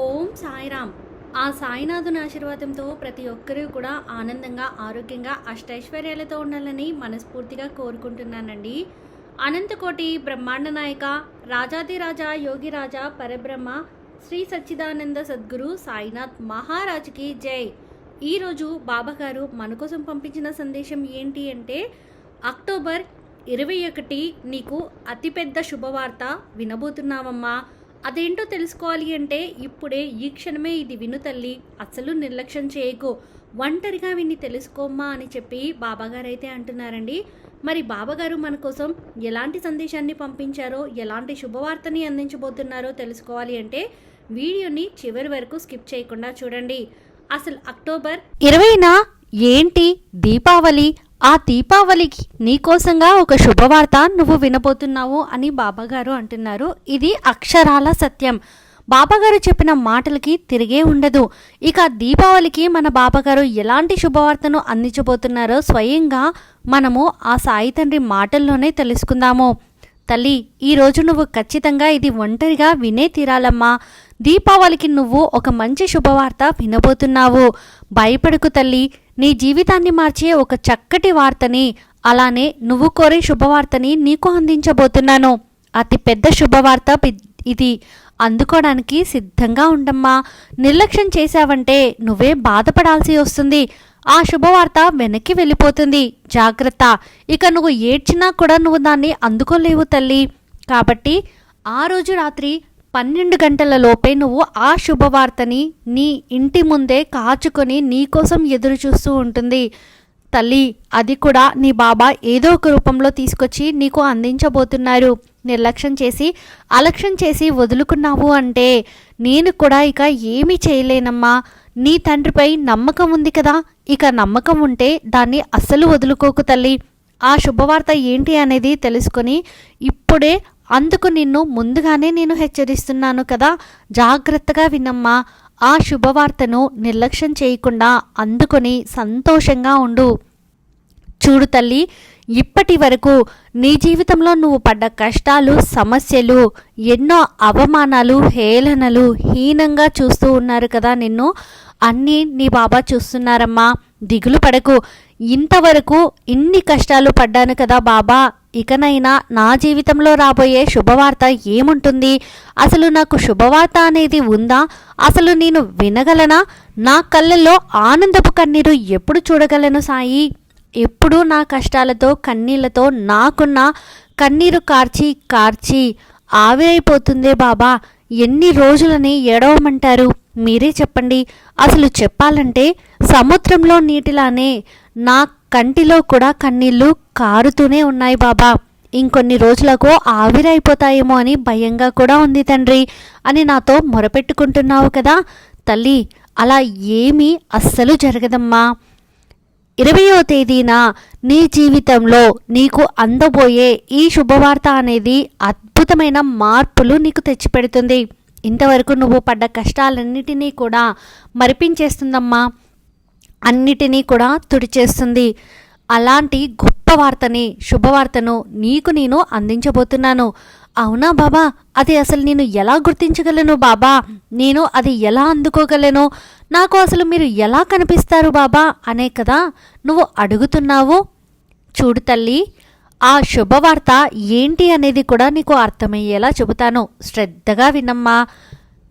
ఓం సాయిరామ్. ఆ సాయినాథుని ఆశీర్వాదంతో ప్రతి ఒక్కరూ కూడా ఆనందంగా ఆరోగ్యంగా అష్టైశ్వర్యాలతో ఉండాలని మనస్ఫూర్తిగా కోరుకుంటున్నానండి. అనంతకోటి బ్రహ్మాండ నాయక రాజాదిరాజా యోగిరాజా పరబ్రహ్మ శ్రీ సచ్చిదానంద సద్గురు సాయినాథ్ మహారాజ్కి జై. ఈరోజు బాబాగారు మన కోసం పంపించిన సందేశం ఏంటి అంటే అక్టోబర్ ఇరవై ఒకటి నీకు అతిపెద్ద శుభవార్త వినబోతున్నావమ్మా. అదేంటో తెలుసుకోవాలి అంటే ఇప్పుడే ఈ క్షణమే ఇది విను తల్లి. అసలు నిర్లక్ష్యం చేయకు. ఒంటరిగా విని తెలుసుకోమ్మా అని చెప్పి బాబాగారు అయితే అంటున్నారండి. మరి బాబాగారు మన కోసం ఎలాంటి సందేశాన్ని పంపించారో ఎలాంటి శుభవార్తని అందించబోతున్నారో తెలుసుకోవాలి అంటే వీడియోని చివరి వరకు స్కిప్ చేయకుండా చూడండి. అసలు అక్టోబర్ ఇరవైన ఏంటి? దీపావళి? ఆ దీపావళికి నీకోసంగా ఒక శుభవార్త నువ్వు వినబోతున్నావు అని బాబాగారు అంటున్నారు. ఇది అక్షరాల సత్యం. బాబాగారు చెప్పిన మాటలకి తిరిగే ఉండదు. ఇక దీపావళికి మన బాబాగారు ఎలాంటి శుభవార్తను అందించబోతున్నారో స్వయంగా మనము ఆ సాయి తండ్రి మాటల్లోనే తెలుసుకుందాము. తల్లి ఈరోజు నువ్వు ఖచ్చితంగా ఇది ఒంటరిగా వినే తీరాలమ్మా. దీపావళికి నువ్వు ఒక మంచి శుభవార్త వినబోతున్నావు. భయపడకు తల్లి. నీ జీవితాన్ని మార్చే ఒక చక్కటి వార్తని అలానే నువ్వు కోరే శుభవార్తని నీకు అందించబోతున్నాను. అతి పెద్ద శుభవార్త ఇది. అందుకోవడానికి సిద్ధంగా ఉండమ్మా. నిర్లక్ష్యం చేశావంటే నువ్వే బాధపడాల్సి వస్తుంది. ఆ శుభవార్త వెనక్కి వెళ్ళిపోతుంది. జాగ్రత్త. ఇక నువ్వు ఏడ్చినా కూడా నువ్వు దాన్ని అందుకోలేవు తల్లి. కాబట్టి ఆ రోజు రాత్రి పన్నెండు గంటల లోపే నువ్వు ఆ శుభవార్తని నీ ఇంటి ముందే కాచుకొని నీకోసం ఎదురు చూస్తూ ఉంటుంది. తల్లి అది కూడా నీ బాబా ఏదో ఒక రూపంలో తీసుకొచ్చి నీకు అందించబోతున్నారు. నిర్లక్ష్యం చేసి అలక్ష్యం చేసి వదులుకున్నావు అంటే నేను కూడా ఇక ఏమీ చేయలేనమ్మా. నీ తండ్రిపై నమ్మకం ఉంది కదా? ఇక నమ్మకం ఉంటే దాన్ని అస్సలు వదులుకోకు తల్లి. ఆ శుభవార్త ఏంటి అనేది తెలుసుకొని ఇప్పుడే అందుకు నిన్ను ముందుగానే నేను హెచ్చరిస్తున్నాను కదా. జాగ్రత్తగా వినమ్మా. ఆ శుభవార్తను నిర్లక్ష్యం చేయకుండా అందుకొని సంతోషంగా ఉండు. చూడు తల్లి ఇప్పటి వరకు నీ జీవితంలో నువ్వు పడ్డ కష్టాలు సమస్యలు ఎన్నో అవమానాలు హేళనలు హీనంగా చూస్తూ ఉన్నారు కదా నిన్ను. అన్నీ నీ బాబా చూస్తున్నారమ్మా. దిగులు పడకు. ఇంతవరకు ఇన్ని కష్టాలు పడ్డాను కదా బాబా. ఇకనైనా నా జీవితంలో రాబోయే శుభవార్త ఏముంటుంది? అసలు నాకు శుభవార్త అనేది ఉందా? అసలు నేను వినగలనా? నా కళ్ళల్లో ఆనందపు కన్నీరు ఎప్పుడు చూడగలను సాయి? ఎప్పుడూ నా కష్టాలతో కన్నీళ్ళతో నాకున్న కన్నీరు కార్చి కార్చి. ఆవిరైపోతుందే బాబా. ఎన్ని రోజులని ఏడవమంటారు? మీరే చెప్పండి. అసలు చెప్పాలంటే సముద్రంలో నీటిలానే నా కంటిలో కూడా కన్నీళ్ళు కారుతూనే ఉన్నాయి బాబా. ఇంకొన్ని రోజులకు ఆవిరైపోతాయేమో అని భయంగా కూడా ఉంది తండ్రి అని నాతో మొరపెట్టుకుంటున్నావు కదా. తల్లి అలా ఏమీ అస్సలు జరగదమ్మా. ఇరవయో తేదీన నీ జీవితంలో నీకు అందబోయే ఈ శుభవార్త అనేది అద్భుతమైన మార్పులు నీకు తెచ్చిపెడుతుంది. ఇంతవరకు నువ్వు పడ్డ కష్టాలన్నిటినీ కూడా మరిపించేస్తుందమ్మా. అన్నిటినీ కూడా తుడిచేస్తుంది. అలాంటి గొప్ప వార్తని శుభవార్తను నీకు నేను అందించబోతున్నాను. అవునా బాబా? అది అసలు నేను ఎలా గుర్తించగలను బాబా? నేను అది ఎలా అందుకోగలను? నాకు అసలు మీరు ఎలా కనిపిస్తారు బాబా? అనే కదా నువ్వు అడుగుతున్నావు. చూడు తల్లి ఆ శుభవార్త ఏంటి అనేది కూడా నీకు అర్థమయ్యేలా చెబుతాను. శ్రద్ధగా వినమ్మా.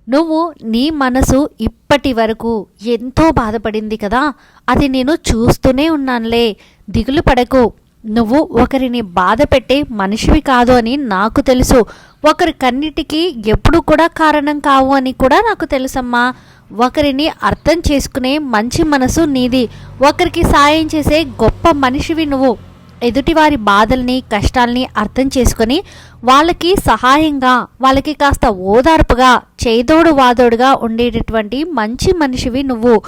నువ్వు నీ మనసు ఇప్పటి వరకు ఎంతో బాధపడింది కదా. అది నేను చూస్తూనే ఉన్నానులే. దిగులు పడకు. నువ్వు ఒకరిని బాధ పెట్టే మనిషివి కాదు అని నాకు తెలుసు. ఒకరి కన్నిటికి ఎప్పుడు కూడా కారణం కావు అని కూడా నాకు తెలుసమ్మా. ఒకరిని అర్థం చేసుకునే మంచి మనసు నీది. ఒకరికి సాయం చేసే గొప్ప మనిషివి నువ్వు. ఎదుటివారి బాధల్ని కష్టాల్ని అర్థం చేసుకొని వాళ్ళకి సహాయంగా వాళ్ళకి కాస్త ఓదార్పుగా చేదోడు వాదోడుగా ఉండేటటువంటి మంచి మనిషివి నువ్వు.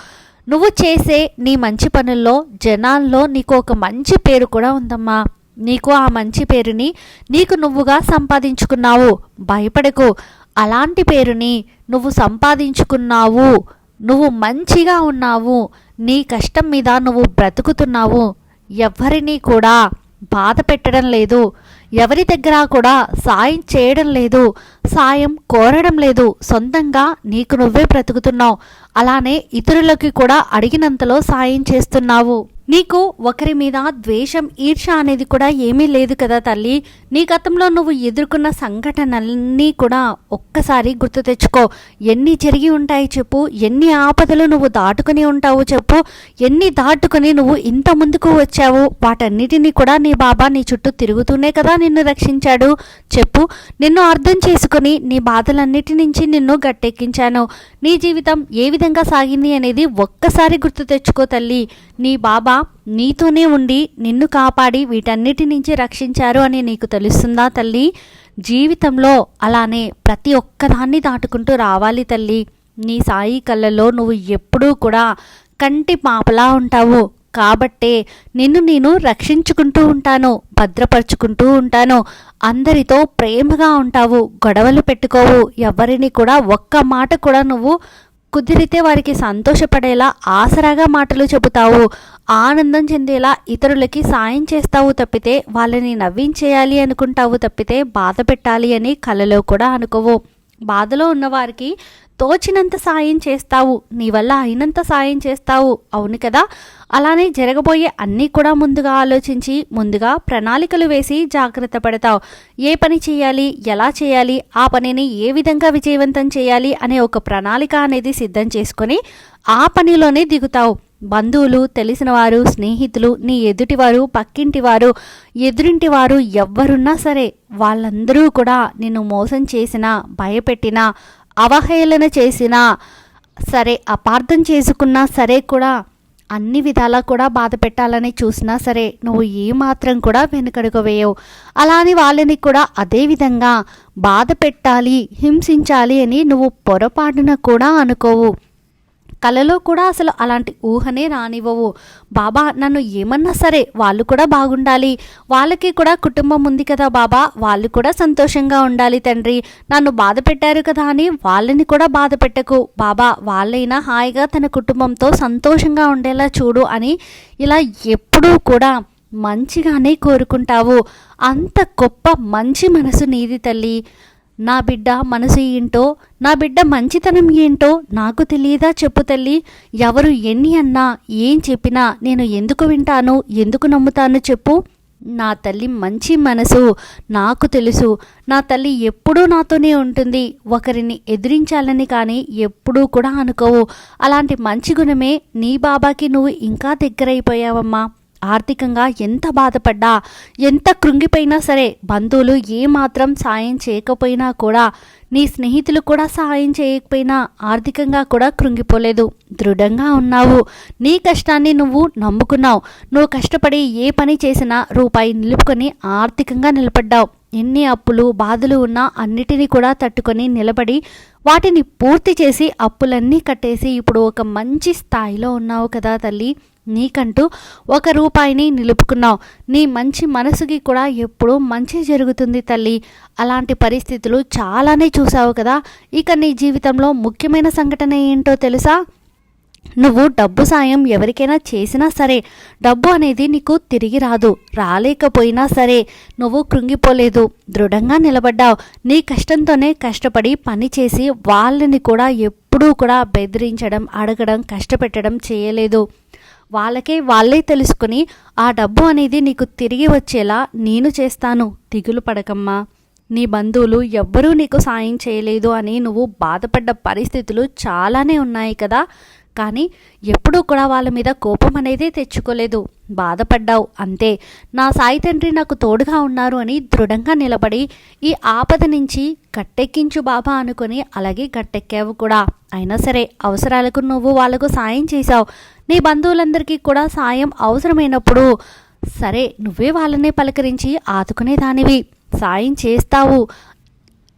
నువ్వు చేసే నీ మంచి పనుల్లో జనాల్లో నీకు ఒక మంచి పేరు కూడా ఉందమ్మా. నీకు ఆ మంచి పేరుని నీకు నువ్వుగా సంపాదించుకున్నావు. భయపడకు. అలాంటి పేరుని నువ్వు సంపాదించుకున్నావు. నువ్వు మంచిగా ఉన్నావు. నీ కష్టం మీద నువ్వు బ్రతుకుతున్నావు. ఎవరినీ కూడా బాధ పెట్టడం లేదు. ఎవరి దగ్గర కూడా సాయం చేయడం లేదు. సాయం కోరడం లేదు. సొంతంగా నీకు నువ్వే బ్రతుకుతున్నావు. అలానే ఇతరులకి కూడా అడిగినంతలో సాయం చేస్తున్నావు. నీకు ఒకరి మీద ద్వేషం ఈర్ష అనేది కూడా ఏమీ లేదు కదా తల్లి. నీ గతంలో నువ్వు ఎదుర్కొన్న సంఘటనలన్నీ కూడా ఒక్కసారి గుర్తు తెచ్చుకో. ఎన్ని జరిగి ఉంటాయి చెప్పు. ఎన్ని ఆపదలు నువ్వు దాటుకుని ఉంటావు చెప్పు. ఎన్ని దాటుకుని నువ్వు ఇంత ముందుకు వచ్చావు. వాటన్నిటినీ కూడా నీ బాబా నీ చుట్టూ తిరుగుతూనే కదా నిన్ను రక్షించాడు చెప్పు. నిన్ను అర్థం చేసుకుని నీ బాధలన్నిటి నుంచి నిన్ను గట్టెక్కించాను. నీ జీవితం ఏ విధంగా సాగింది అనేది ఒక్కసారి గుర్తు తెచ్చుకో తల్లి. నీ బాబా నీతోనే ఉండి నిన్ను కాపాడి వీటన్నిటి నుంచి రక్షించారు అని నీకు తెలుస్తుందా తల్లి? జీవితంలో అలానే ప్రతి ఒక్కదాన్ని దాటుకుంటూ రావాలి తల్లి. నీ సాయి కళ్ళలో నువ్వు ఎప్పుడూ కూడా కంటి పాపలా ఉంటావు. కాబట్టే నిన్ను నేను రక్షించుకుంటూ ఉంటాను భద్రపరుచుకుంటూ ఉంటాను. అందరితో ప్రేమగా ఉంటావు గొడవలు పెట్టుకోవు. ఎవరిని కూడా ఒక్క మాట కూడా నువ్వు కుదిరితే వారికి సంతోషపడేలా ఆసరాగా మాటలు చెబుతావు. ఆనందం చెందేలా ఇతరులకి సాయం చేస్తావు తప్పితే వాళ్ళని నవ్వించేయాలి అనుకుంటావు తప్పితే బాధ పెట్టాలి అని కలలో కూడా అనుకోవు. బాధలో ఉన్నవారికి తోచినంత సాయం చేస్తావు నీ వల్ల అయినంత సాయం చేస్తావు. అవును కదా? అలానే జరగబోయే అన్నీ కూడా ముందుగా ఆలోచించి ముందుగా ప్రణాళికలు వేసి జాగ్రత్త పడతావు. ఏ పని చేయాలి ఎలా చేయాలి ఆ పనిని ఏ విధంగా విజయవంతం చేయాలి అనే ఒక ప్రణాళిక అనేది సిద్ధం చేసుకొని ఆ పనిలోనే దిగుతావు. బంధువులు తెలిసిన వారు స్నేహితులు నీ ఎదుటివారు పక్కింటివారు ఎదురింటివారు ఎవ్వరున్నా సరే వాళ్ళందరూ కూడా నిన్ను మోసం చేసినా భయపెట్టినా అవహేళన చేసినా సరే అపార్థం చేసుకున్నా సరే కూడా అన్ని విధాలా కూడా బాధ పెట్టాలని చూసినా సరే నువ్వు ఏమాత్రం కూడా వెనుకడుగు వేయవు అలాని వాళ్ళని కూడా అదే విధంగా బాధ పెట్టాలి హింసించాలి అని నువ్వు పొరపాటున కూడా అనుకోవు. కలలో కూడా అసలు అలాంటి ఊహనే రానివ్వవు. బాబా నన్ను ఏమన్నా సరే వాళ్ళు కూడా బాగుండాలి. వాళ్ళకి కూడా కుటుంబం ఉంది కదా బాబా వాళ్ళు కూడా సంతోషంగా ఉండాలి తండ్రి. నన్ను బాధ పెట్టారు కదా అని వాళ్ళని కూడా బాధ పెట్టకు. బాబా వాళ్ళైనా హాయిగా తన కుటుంబంతో సంతోషంగా ఉండేలా చూడు అని ఇలా ఎప్పుడూ కూడా మంచిగానే కోరుకుంటావు. అంత గొప్ప మంచి మనసు నీది తల్లి. నా బిడ్డ మనసు ఏంటో నా బిడ్డ మంచితనం ఏంటో నాకు తెలియదా చెప్పు తల్లి. ఎవరు ఎన్ని అన్నా ఏం చెప్పినా నేను ఎందుకు వింటాను ఎందుకు నమ్ముతాను చెప్పు. నా తల్లి మంచి మనసు నాకు తెలుసు. నా తల్లి ఎప్పుడూ నాతోనే ఉంటుంది. ఒకరిని ఎదిరించాలని కానీ ఎప్పుడూ కూడా అనుకోవు. అలాంటి మంచి గుణమే నీ బాబాకి నువ్వు ఇంకా దగ్గరైపోయావమ్మా. ఆర్థికంగా ఎంత బాధపడ్డా ఎంత కృంగిపోయినా సరే బంధువులు ఏమాత్రం సాయం చేయకపోయినా కూడా నీ స్నేహితులు కూడా సహాయం చేయకపోయినా ఆర్థికంగా కూడా కృంగిపోలేదు. దృఢంగా ఉన్నావు. నీ కష్టాన్ని నువ్వు నమ్ముకున్నావు. నువ్వు కష్టపడి ఏ పని చేసినా రూపాయి నిలుపుకొని ఆర్థికంగా నిలబడ్డావు. ఎన్ని అప్పులు బాధలు ఉన్నా అన్నిటినీ కూడా తట్టుకొని నిలబడి వాటిని పూర్తి చేసి అప్పులన్నీ కట్టేసి ఇప్పుడు ఒక మంచి స్థాయిలో ఉన్నావు కదా తల్లి. నీకంటూ ఒక రూపాయిని నిలుపుకున్నావు. నీ మంచి మనసుకి కూడా ఎప్పుడూ మంచి జరుగుతుంది తల్లి. అలాంటి పరిస్థితులు చాలానే చూసావు కదా. ఇక నీ జీవితంలో ముఖ్యమైన సంఘటన ఏంటో తెలుసా? నువ్వు డబ్బు సాయం ఎవరికైనా చేసినా సరే డబ్బు అనేది నీకు తిరిగి రాదు. రాలేకపోయినా సరే నువ్వు కృంగిపోలేదు. దృఢంగా నిలబడ్డావు. నీ కష్టంతోనే కష్టపడి పని చేసి వాళ్ళని కూడా ఎప్పుడూ కూడా బెదిరించడం అడగడం కష్టపెట్టడం చేయలేదు. వాళ్ళకే వాళ్ళే తెలుసుకుని ఆ డబ్బు అనేది నీకు తిరిగి వచ్చేలా నేను చేస్తాను. దిగులు పడకమ్మా. నీ బంధువులు ఎవ్వరూ నీకు సాయం చేయలేదు అని నువ్వు బాధపడ్డ పరిస్థితులు చాలానే ఉన్నాయి కదా. కానీ ఎప్పుడూ కూడా వాళ్ళ మీద కోపం అనేది తెచ్చుకోలేదు. బాధపడ్డావు. అంతే. నా సాయి తండ్రి నాకు తోడుగా ఉన్నారు అని దృఢంగా నిలబడి ఈ ఆపద నుంచి గట్టెక్కించు బాబా అనుకుని అలాగే గట్టెక్కావు కూడా. అయినా సరే అవసరాలకు నువ్వు వాళ్ళకు సాయం చేశావు. నీ బంధువులందరికీ కూడా సాయం అవసరమైనప్పుడు సరే నువ్వే వాళ్ళనే పలకరించి ఆదుకునేదానివి. సాయం చేస్తావు.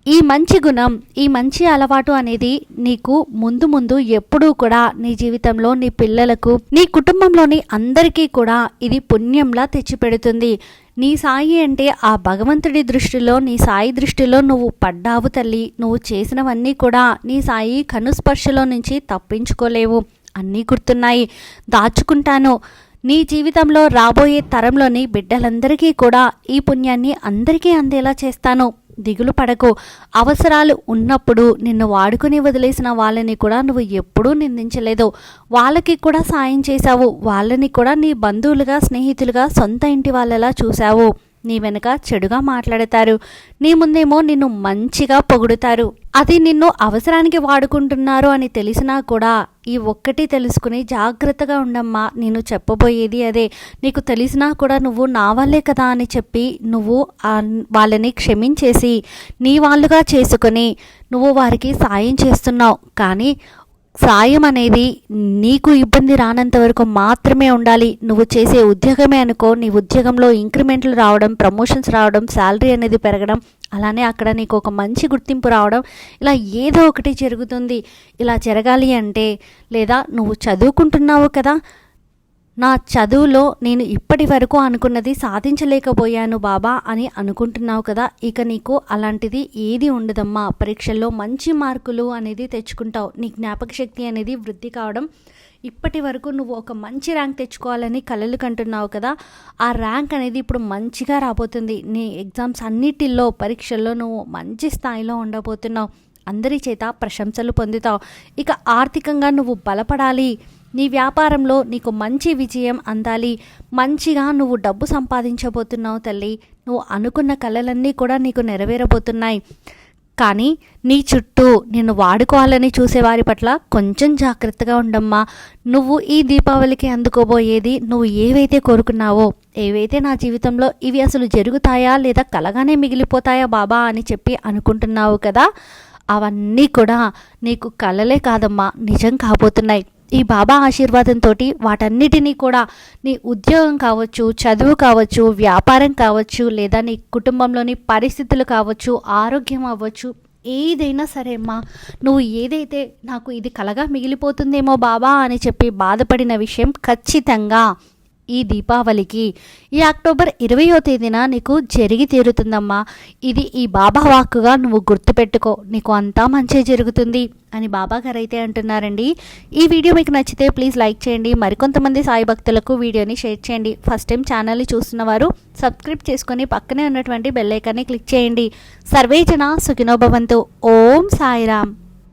ఈ మంచి గుణం ఈ మంచి అలవాటు అనేది నీకు ముందు ముందు ఎప్పుడూ కూడా నీ జీవితంలో నీ పిల్లలకు నీ కుటుంబంలోని అందరికీ కూడా ఇది పుణ్యంలా తెచ్చిపెడుతుంది. నీ సాయి అంటే ఆ భగవంతుడి దృష్టిలో నీ సాయి దృష్టిలో నువ్వు పడ్డావు తల్లి. నువ్వు చేసినవన్నీ కూడా నీ సాయి కనుస్పర్శలో నుంచి తప్పించుకోలేవు. అన్నీ గుర్తున్నాయి. దాచుకుంటాను. నీ జీవితంలో రాబోయే తరంలోని బిడ్డలందరికీ కూడా ఈ పుణ్యాన్ని అందరికీ అందేలా చేస్తాను. దిగులు పడకు. అవసరాలు ఉన్నప్పుడు నిన్ను వాడుకుని వదిలేసిన వాళ్ళని కూడా నువ్వు ఎప్పుడూ నిందించలేదు. వాళ్ళకి కూడా సాయం చేశావు. వాళ్ళని కూడా నీ బంధువులుగా స్నేహితులుగా సొంత ఇంటి వాళ్ళలా చూశావు. నీ వెనుక చెడుగా మాట్లాడతారు. నీ ముందేమో నిన్ను మంచిగా పొగుడుతారు. అది నిన్ను అవసరానికి వాడుకుంటున్నారు అని తెలిసినా కూడా ఈ ఒక్కటి తెలుసుకుని జాగ్రత్తగా ఉండమ్మా నేను చెప్పబోయేది అదే. నీకు తెలిసినా కూడా నువ్వు నా వాళ్ళే కదా అని చెప్పి నువ్వు వాళ్ళని క్షమించేసి నీ వాళ్ళుగా చేసుకొని నువ్వు వారికి సాయం చేస్తున్నావు. కానీ సాయం అనేది నీకు ఇబ్బంది రానంత వరకు మాత్రమే ఉండాలి. నువ్వు చేసే ఉద్యోగమే అనుకో నీ ఉద్యోగంలో ఇంక్రిమెంట్లు రావడం ప్రమోషన్స్ రావడం శాలరీ అనేది పెరగడం అలానే అక్కడ నీకు ఒక మంచి గుర్తింపు రావడం ఇలా ఏదో ఒకటి జరుగుతుంది. ఇలా జరగాలి అంటే లేదా నువ్వు చదువుకుంటున్నావు కదా నా చదువులో నేను ఇప్పటి వరకు అనుకున్నది సాధించలేకపోయాను బాబా అని అనుకుంటున్నావు కదా ఇక నీకు అలాంటిది ఏది ఉండదమ్మా. పరీక్షల్లో మంచి మార్కులు అనేది తెచ్చుకుంటావు. నీ జ్ఞాపక శక్తి అనేది వృద్ధి కావడం. ఇప్పటి వరకు నువ్వు ఒక మంచి ర్యాంక్ తెచ్చుకోవాలని కలలు కంటున్నావు కదా ఆ ర్యాంక్ అనేది ఇప్పుడు మంచిగా రాబోతుంది. నీ ఎగ్జామ్స్ అన్నిటిల్లో పరీక్షల్లో నువ్వు మంచి స్థాయిలో ఉండబోతున్నావు. అందరి చేత ప్రశంసలు పొందుతావు. ఇక ఆర్థికంగా నువ్వు బలపడాలి. నీ వ్యాపారంలో నీకు మంచి విజయం అందాలి. మంచిగా నువ్వు డబ్బు సంపాదించబోతున్నావు తల్లి. నువ్వు అనుకున్న కళలన్నీ కూడా నీకు నెరవేరబోతున్నాయి. కానీ నీ చుట్టూ నిన్ను వాడుకోవాలని చూసేవారి పట్ల కొంచెం జాగ్రత్తగా ఉండమ్మా. నువ్వు ఈ దీపావళికి అందుకోబోయేది నువ్వు ఏవైతే కోరుకున్నావో ఏవైతే నా జీవితంలో ఇవి అసలు జరుగుతాయా లేదా కలగానే మిగిలిపోతాయా బాబా అని చెప్పి అనుకుంటున్నావు కదా అవన్నీ కూడా నీకు కలలే కాదమ్మా. నిజం కాబోతున్నాయి. ఈ బాబా ఆశీర్వాదంతో వాటన్నిటినీ కూడా నీ ఉద్యోగం కావచ్చు చదువు కావచ్చు వ్యాపారం కావచ్చు లేదా నీ కుటుంబంలోని పరిస్థితులు కావచ్చు ఆరోగ్యం అవ్వచ్చు ఏదైనా సరే అమ్మా నువ్వు ఏదైతే నాకు ఇది కలగా మిగిలిపోతుందేమో బాబా అని చెప్పి బాధపడిన విషయం ఖచ్చితంగా ఈ దీపావళికి. ఈ అక్టోబర్ ఇరవయో తేదీన నీకు జరిగి తీరుతుందమ్మా. ఇది ఈ బాబా వాక్కుగా నువ్వు గుర్తుపెట్టుకో. నీకు అంతా మంచి జరుగుతుంది అని బాబా గారు అయితే అంటున్నారండి. ఈ వీడియో మీకు నచ్చితే ప్లీజ్ లైక్ చేయండి. మరికొంతమంది సాయి భక్తులకు వీడియోని షేర్ చేయండి. ఫస్ట్ టైం ఛానల్ని చూస్తున్న వారు సబ్స్క్రైబ్ చేసుకొని పక్కనే ఉన్నటువంటి బెల్లైకాన్ని క్లిక్ చేయండి. సర్వేజన సుఖినోభవంతు ఓం సాయిరామ్.